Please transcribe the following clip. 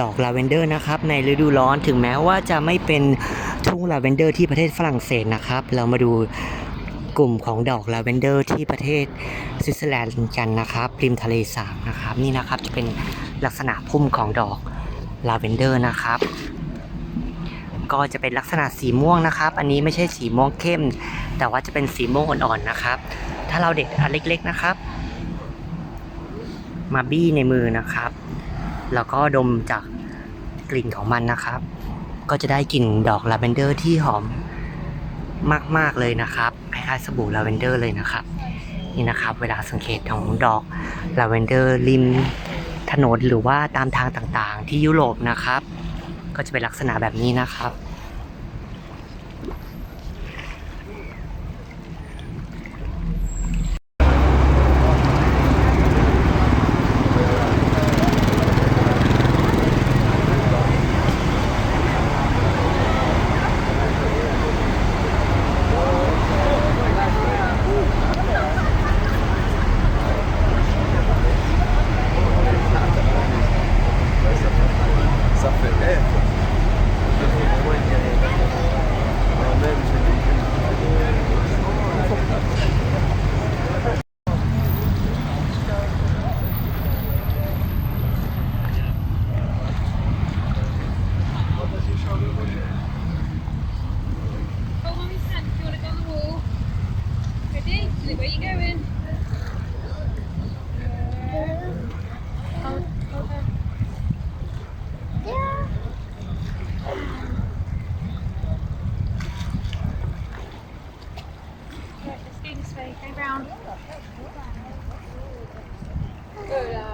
ดอกลาเวนเดอร์นะครับในฤดูร้อนถึงแม้ว่าจะไม่เป็นทุ่งลาเวนเดอร์ที่ประเทศฝรั่งเศสนะครับ เรามาดูกลุ่มของดอกลาเวนเดอร์ที่ประเทศสวิตเซอร์แลนด์กันนะครับริมทะเลสาบนะครับนี่นะครับจะเป็นลักษณะพุ่มของดอกลาเวนเดอร์นะครับ ก็จะเป็นลักษณะสีม่วงนะครับ อันนี้ไม่ใช่สีม่วงเข้ม แต่ว่าจะเป็นสีม่วงอ่อนๆนะครับ ถ้าเราเด็ดอันเล็กๆนะครับ มาบี้ในมือนะครับ แล้วก็ดมจากกลิ่นของมันนะครับ ก็จะได้กลิ่นดอกลาเวนเดอร์ที่หอมมาก ๆ เลยนะครับคล้ายๆสบู่ลาเวนเดอร์เลยนะครับ นี่นะครับ เวลาสังเกตของดอกลาเวนเดอร์ริมถนนหรือว่าตามทางต่างๆ ที่ยุโรปนะครับ ก็จะเป็นลักษณะแบบนี้นะครับ Hold on if you want to go on the wall. Ready? Where are you going? Selam. Böyle